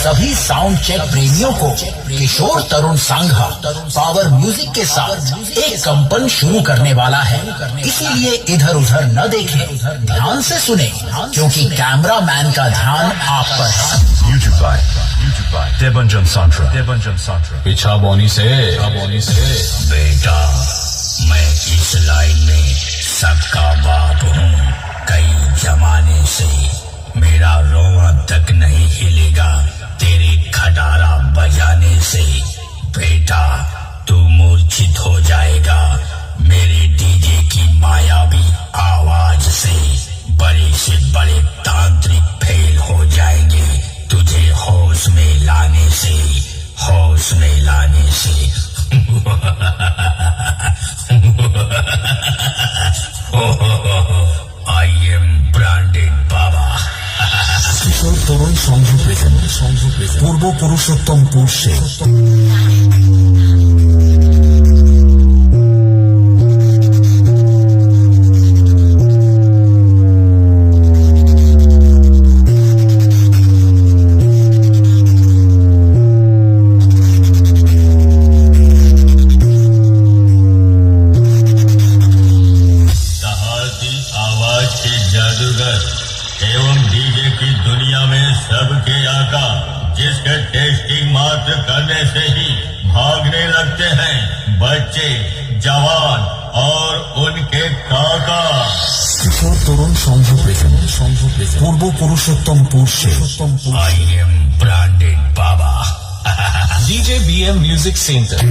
सभी sound check प्रेमियों को किशोर तरुण सांघा पावर म्यूज़िक के साथ एक कंपन शुरू करने वाला है। इसीलिए इधर उधर न देखें ध्यान से सुने क्योंकि कैमरा मैन का ध्यान आप पर है। YouTube by YouTube by Debanjan Santra Debanjan Santra पीछा बोनी से पीछा बोनी से। बेटा मैं इस लाइन में सबका बाप से बड़े से बड़े तांत्रिक फेल हो जाएंगे तुझे होश में लाने से होश में लाने से आई एम ब्रांडेड बाबा কিশোর তরুণ সংঘ প্রেজেন্ট সংঘ প্রেজেন্ট পূর্ব পুরুষোত্তমপুর সে जगत एवं डीजे की दुनिया में सबके आका जिसके टेस्टिंग मात्र करने से ही भागने लगते हैं बच्चे जवान और उनके काका। किशोर तरुण संघ संघ पूर्व Purushottampur Purushottam I M branded Baba DJ B M music centre